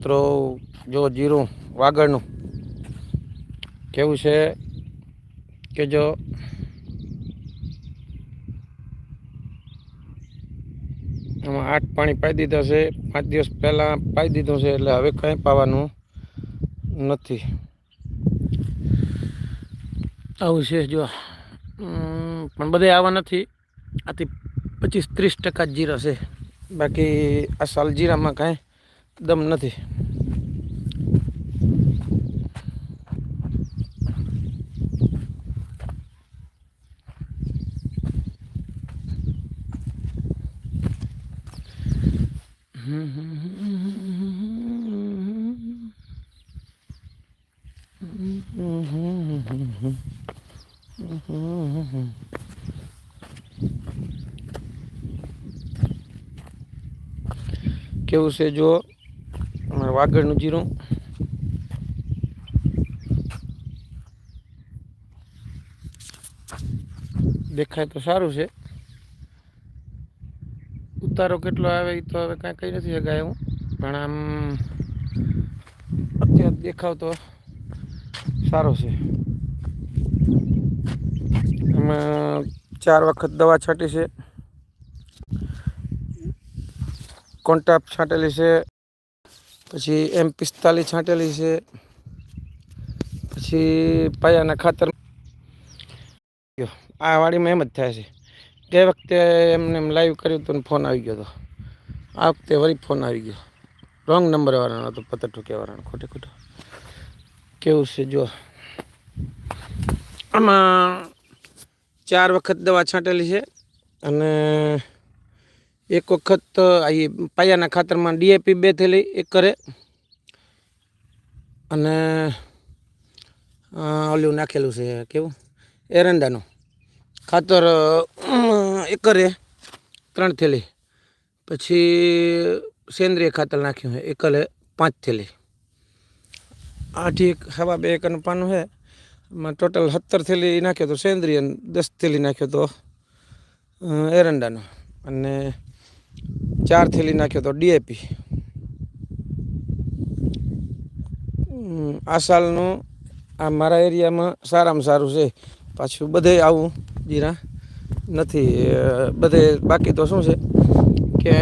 મિત્રો, જો જીરું વાગડનું, કેવું છે કે જો આમાં આઠ પાણી પાઈ દીધા છે, પાંચ દિવસ પહેલાં પાઈ દીધું છે, એટલે હવે કંઈ પાવાનું નથી. આવું છે જો. પણ બધે આવા નથી. આથી પચીસ ત્રીસ ટકા જીરા છે. બાકી આ સાલ જીરામાં કાંઈ દમ નથી. કેવું છે જો વાગડનું જીરું. દેખાય તો સારું છે. ઉતારો કેટલો આવે એ તો હવે કાંઈ કહી નથી શકાય હું પણ આમ અત્યારે દેખાવ તો સારો છે. એમાં ચાર વખત દવા છાંટી છે. કોન્ટાપ છાંટેલી છે. પછી એમ પિસ્તાલીસ છાંટેલી છે. પછી પાયાના ખાતર આ વાડીમાં એમ જ થાય છે. તે વખતે એમને એમ લાઈવ કર્યું હતું ફોન આવી ગયો હતો આ વખતે વળી ફોન આવી ગયો. રોંગ નંબર વાળાનો હતો પતર ઠુકિયાવાળાનો ખોટે ખોટો. કેવું છે જો. આમાં ચાર વખત દવા છાંટેલી છે અને એક વખત પાયાના ખાતરમાં ડીએપી બે થેલી એક કરે અને ઓલું નાખેલું છે, કેવું? એરંડાનું. ખાતર એકરે ત્રણ થેલી. પછી સેન્દ્રિય ખાતર નાખ્યું છે એકરે પાંચ થેલી. આઠ એક, હવા બે એકરનું પાનું છે. એમાં ટોટલ સત્તર થેલી નાખ્યો તો સેન્દ્રિય દસ થેલી નાખ્યો તો એરંડાનો. અને ચાર થેલી નાખ્યો તો ડીએપી. આ સાલનું આ મારા એરિયામાં સારામાં સારું છે. પાછું બધે આવું જીરા. નથી બધે બાકી તો શું છે? કે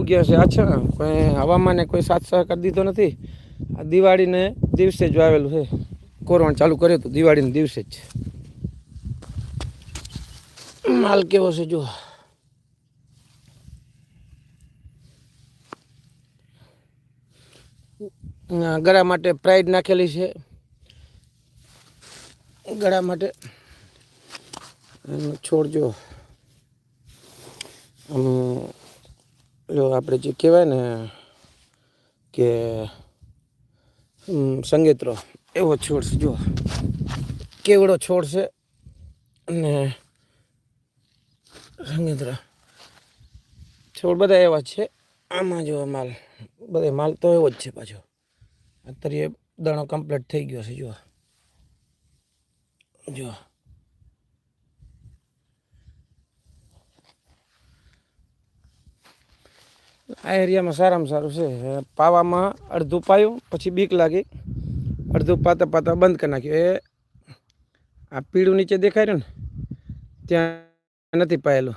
ઉગ્યા છે આછા. કોઈ હવામાને કોઈ સાથ સહકાર દીધો નથી. આ દિવાળીને દિવસે જ વાવેલું છે. કોરવણ ચાલુ કર્યું હતું, દિવાળીના દિવસે જ. માલ કેવો છે જો ગળા માટે પ્રાઇડ નાખેલી છે. ગળા માટે, એનો છોડ જો. આપણે જે કહેવાય ને કે સંગીતરો સંગીત્રો, એવો છોડ છે, જો. કેવડો છોડ છે. અને સંગીતરા. છોડ બધા એવા છે. આમાં જો માલ, બધે માલ તો એવો જ છે પાછો. અત્યારે દાણો કમ્પ્લીટ થઈ ગયો છે જો જો આ એરિયામાં સારામાં સારું છે. પાવામાં અડધું પાયું, પછી બીક લાગી. અડધું પાતા પાતા બંધ કરી નાખ્યું. એ આ પીળું નીચે દેખાય રહ્યું ને, ત્યાં નથી પાયેલું.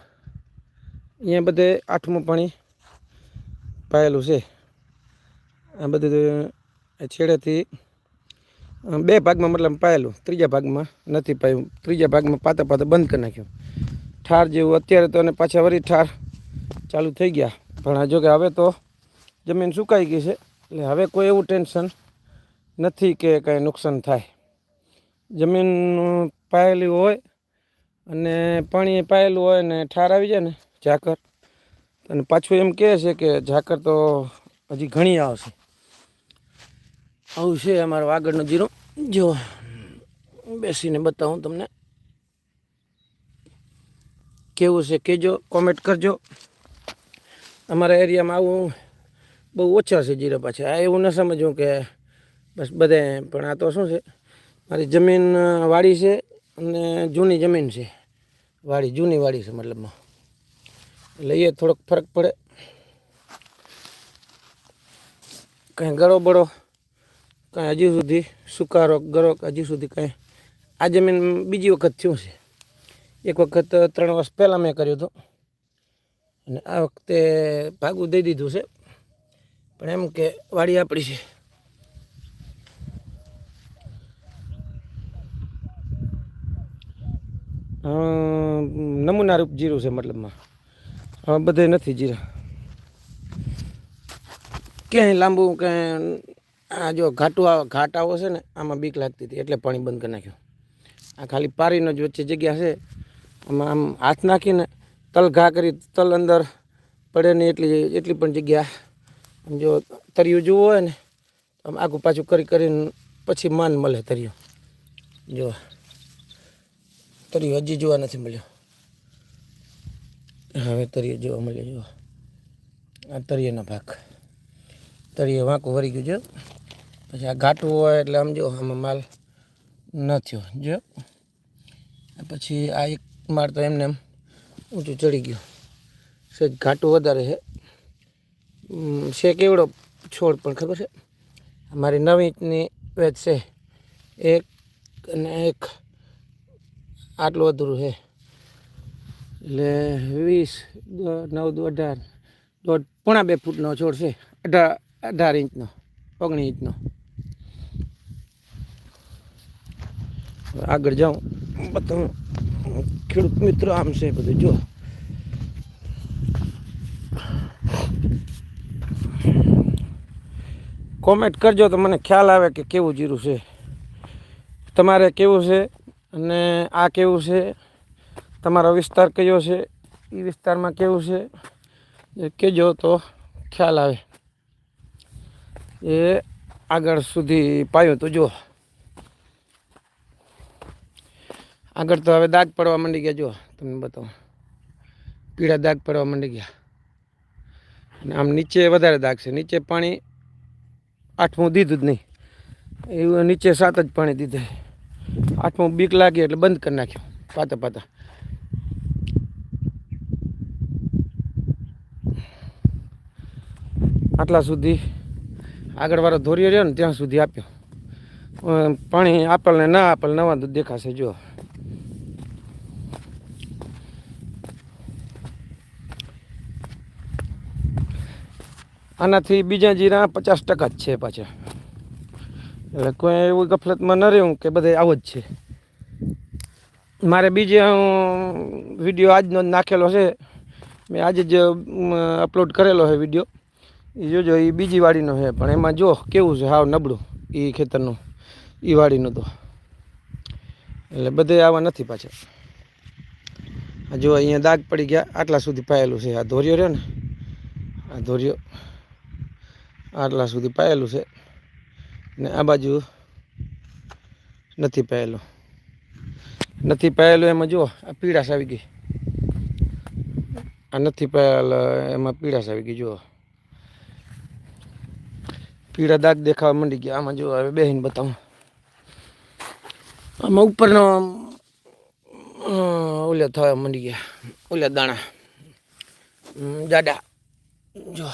અહીંયા બધે આઠમું પાણી પાયેલું છે. આ બધું છેડેથી બે ભાગમાં મતલબ પાયેલું. ત્રીજા ભાગમાં નથી પાયું. ત્રીજા ભાગમાં પાતા પાતા બંધ કરી નાખ્યું. ઠાર જેવું અત્યારે તો અને પાછા વળી ઠાર ચાલુ થઈ ગયા. પણ આ જો કે હવે તો જમીન સુકાઈ ગઈ છે. એટલે હવે કોઈ એવું ટેન્શન નથી કે કાંઈ નુકસાન થાય. જમીન પાયેલી હોય અને પાણી પાયેલું હોય ને ઠાર આવી જાય ને, ઝાકર અને પાછું એમ કહે છે કે ઝાકર તો હજી ઘણી આવશે. આવું છે અમારો આગળનો જીરો. જો બેસીને બતાવું તમને. કેવું છે કહેજો કોમેન્ટ કરજો. અમારા એરિયામાં આવું બહુ ઓછા છે જીરા પાછા. આ એવું ન સમજવું કે બસ બધે, પણ આ તો શું છે? મારી જમીન વાળી છે અને જૂની જમીન છે. વાડી જૂની વાડી છે મતલબમાં. એટલે એ થોડોક ફરક પડે. કાંઈ ગળો બળો, કાંઈ હજી સુધી સુકારો, ગળો હજી સુધી કાંઈ. આ જમીન બીજી વખત થયું છે. એક વખત, ત્રણ વર્ષ પહેલાં મેં કર્યું હતું. અને આ વખતે ભાગું દઈ દીધું છે. પણ એમ કે વાડી આપણી છે. નમૂના રૂપ જીરું છે મતલબમાં. હવે બધે નથી જીરા. ક્યાંય લાંબુ ક્યાંય આ જો ઘાટું ઘાટ આવો છે ને, આમાં બીક લાગતી હતી, એટલે પાણી બંધ કરી નાખ્યું. આ ખાલી પારીનો જ વચ્ચે જગ્યા છે. આમાં આમ હાથ નાખીને તલ ઘા કરી, તલ અંદર પડે નહીં એટલી એટલી પણ જગ્યા. જો તરિયું જોવું હોય ને, આમ આગું પાછું કરી કરીને પછી માન મળે તરિયું. જો, તરિયું હજી જોવા નથી મળ્યો. હવે તરિયું જોવા મળે જો આ તરિયાનો ભાગ. તળિયે વાંકું વળી ગયું જો પછી આ ઘાટું હોય એટલે આમ જો આમાં માલ ન થયો જો પછી આ એક માળ તો એમને એમ ઊંચું ચડી ગયું. સહેજ ઘાટું વધારે છે. છે કેવડો છોડ પણ ખબર છે? મારી નવ ઇંચની વેચ છે. એક અને એક આટલું અધૂરું છે. એટલે વીસ નવ દો અઢાર દોઢ પોણા બે ફૂટનો છોડ છે અઢાર અઢાર ઇંચનો ઓગણીસ ઇંચનો. આગળ જાઉં બધું ખેડૂત મિત્રો આમ છે બધું, જો. કોમેન્ટ કરજો તો મને ખ્યાલ આવે કે કેવું જીરું છે. તમારે કેવું છે અને આ કેવું છે? તમારો વિસ્તાર કયો છે? એ વિસ્તારમાં કેવું છે? એ કહેજો તો ખ્યાલ આવે. એ આગળ સુધી પાયો તો જો આગળ તો હવે દાગ પડવા માંડી ગયા જો તમને બતાવું. પીળા દાગ પડવા માંડી ગયા. અને આમ નીચે વધારે દાગ છે. નીચે પાણી આઠમું દીધું જ નહીં. એવું નીચે સાત જ પાણી દીધે. આઠમું બીક લાગી એટલે બંધ કરી નાખ્યું. પાતા પાતા. આટલા સુધી આગળવાળો ધોર્યો રહ્યો ને ત્યાં સુધી આપ્યો. પાણી આપેલને ના આપેલ, નવા દૂધ દેખાશે જો આનાથી બીજા જીરા પચાસ ટકા જ છે પાછા. એટલે કોઈ એવું ગફલતમાં ન રહ્યું કે બધે આવો જ છે. મારે બીજે વીડિયો આજનો જ નાખેલો છે. મેં આજે જ અપલોડ કરેલો છે વીડિયો. એ જોજો એ બીજી વાડીનો છે, પણ એમાં જો કેવું છે, હાવ નબળું એ ખેતરનું એ વાડીનું તો. એટલે બધે આવા નથી પાછા. જો અહીંયા દાગ પડી ગયા, આટલા સુધી પાયેલું છે, આ ધોર્યો રહ્યો ને, આ ધોર્યો આટલા સુધી પાયેલું છે, ને આ બાજુ નથી પાયેલું. નથી પાયેલું એમાં જુઓ, આ પીળાશ આવી ગઈ. આ નથી પાયેલ, એમાં પીળાશ આવી ગઈ, જુઓ. પીળા દાગ દેખાવા માંડી ગયા. આમાં જો હવે બેહીને બતાવું. આમાં ઉપરનો ઓલ્યા ઓલા થવા માંડી ગયા. ઓલા દાણા. જાડા. જો.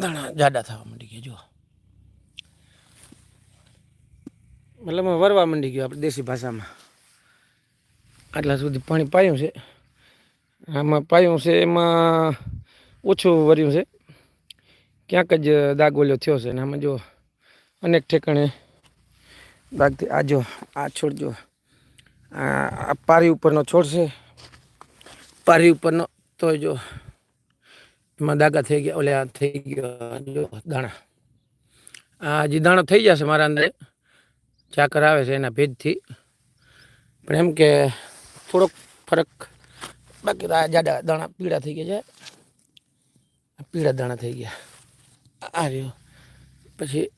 દાણા જાડા થવા માંડી ગયા જો મતલબ વરવા માંડી ગયો આપણે દેશી ભાષામાં. આટલા સુધી પાણી પાયું છે. આમાં પાયું છે એમાં ઓછું વર્યું છે. ક્યાંક જ દાગ ઓલ્યો થયો છે અને આમાં જો અનેક ઠેકાણે દાગથી આ જો, આ છોડ જો. આ પારી ઉપરનો છોડ છે. પારી ઉપરનો તો જો એમાં દાગા થઈ ગયા, ઓલે આ થઈ ગયો દાણા. આ હજી દાણો થઈ જશે મારા અંદર. ચાકર આવે છે એના ભેજથી. પણ એમ કે થોડોક ફરક. બાકી જાડા દાણા પીળા થઈ ગયા છે. પીળા દાણા થઈ ગયા. આ રહ્યો. પછી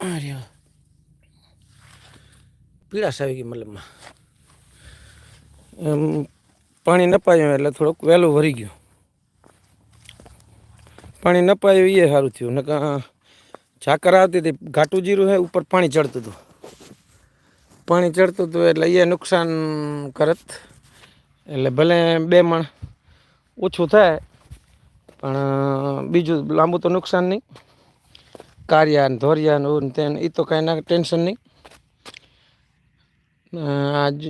આ રહ્યો. પીળાશ આવી ગઈ મતલબમાં એમ પાણી નપાયું એટલે થોડુંક વહેલું ભરી ગયું. પાણી નપાયું એ સારું થયું. નકા ઝાકર આવતી હતી, ઘાટું જીરું હે, ઉપર પાણી ચડતું હતું. પાણી ચડતું હતું એટલે એ નુકસાન કરત. એટલે ભલે બે મણ ઓછું થાય પણ બીજું લાંબુ તો નુકસાન નહીં. કારિયા ને ધોરિયા ને તેન એ તો કાંઈ ના, ટેન્શન નહીં. આજ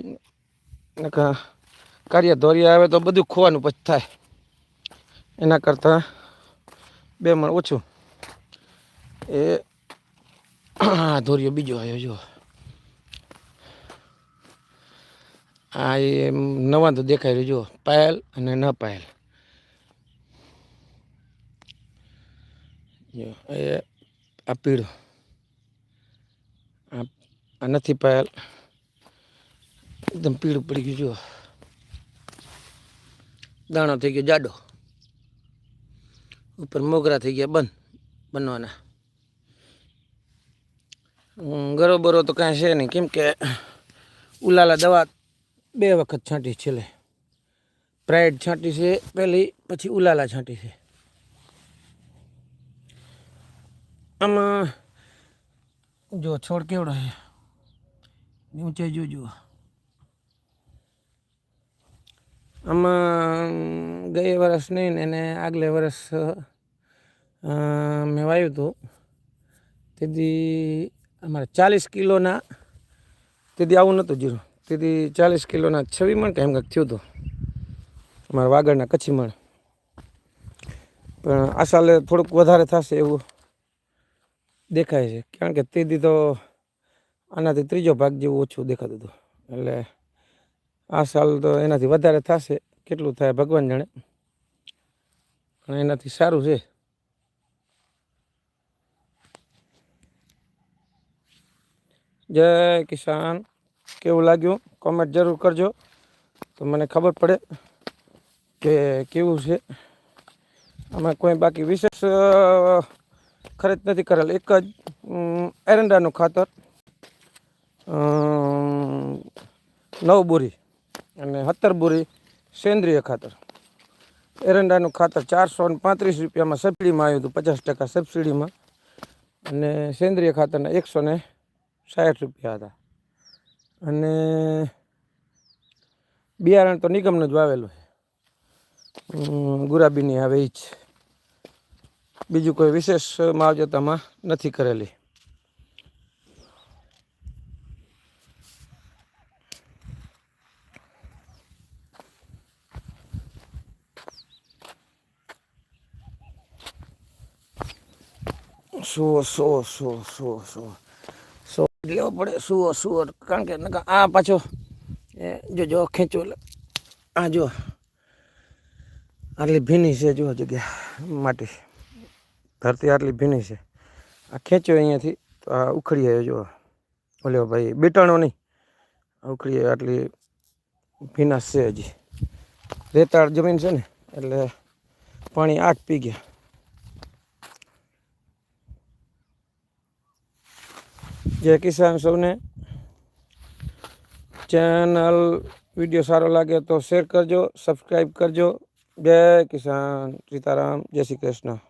કારિયા ધોરિયા આવે તો બધું ખોવાનું પછી થાય. એના કરતાં બે મણ ઓછું. એ ધોરિયો બીજો આવ્યો જો આ એ નવા તો દેખાય રહ્યું જો પાયલ અને ન પાયલ. જો, એ આ પીળો. આ નથી પાયલ એકદમ પીળું પડી ગયું જો દાણો થઈ ગયો, જાડો. ઉપર મોગરા થઈ ગયા, બંધ, બનવાના. ગરો બરો તો કાંઈ છે નહીં, કેમ કે ઉલાલા દવા બે વખત છાંટી છેલ્લે. પ્રાઇડ છાંટી છે, પહેલી, પછી ઉલાલા છાંટી છે. આમાં જો છોડ કેવડો છે ઊંચાઈ જોજો આમાં ગયે વર્ષ નહીં ને એને આગલે વર્ષ મેં વાવ્યું હતું તેથી અમારે ચાલીસ કિલોના તેથી આવું નહોતું જીરું. તેથી ચાલીસ કિલોના છવી મણ કે એમ કંઈક થયું હતું અમારા વાગડના કચ્છી મણ. પણ આ સાલે થોડુંક વધારે થશે એવું. દેખાય છે. કારણ કે તેથી તો આનાથી ત્રીજો ભાગ જેવું ઓછું દેખાતું હતું. એટલે આ સાલ તો એનાથી વધારે થશે. કેટલું થાય ભગવાન જાણે. પણ એનાથી સારું છે. જય કિસાન. કેવું લાગ્યું? કોમેન્ટ જરૂર કરજો. તો મને ખબર પડે કે કેવું છે. આમાં કોઈ બાકી વિશેષ ખર્ચ નથી કરેલ. એક જ એરંડાનું ખાતર નવ બોરી અને સત્તર બોરી સેન્દ્રિય ખાતર. એરંડાનું ખાતર ચારસો ને પાંત્રીસ રૂપિયામાં સબસિડીમાં આવ્યું હતું, પચાસ ટકા સબસિડીમાં. અને સેન્દ્રિય ખાતરના એકસો ને સાઠ રૂપિયા હતા. અને બિયારણ તો નિગમનું જ વાવેલું છે. ગુરાબીની આવે એ જ. બીજું કોઈ વિશેષ માવજતામાં નથી કરેલી. સો સો સો સો સો સો લેવો પડે સુઓ સુઓ કારણ કે આ પાછો જો જો, ખેંચો એટલે આ જો, આટલી ભીની છે જો જગ્યા માટી. ધરતી આટલી ભીની છે. આ ખેંચ્યો અહીંયાથી, તો આ ઉખડી આવ્યો જો ઓલ્યો ભાઈ, બીટાણો નહીં. ઉખડી આટલી ભીના છે હજી. રેતાળ જમીન છે ને, એટલે પાણી આઠ પી ગયા. જય કિસાન સૌને. ચેનલ વીડિયો સારો લાગે તો શેર કરજો સબસ્ક્રાઈબ કરજો. જય કિસાન સીતારામ, જય શ્રી કૃષ્ણ.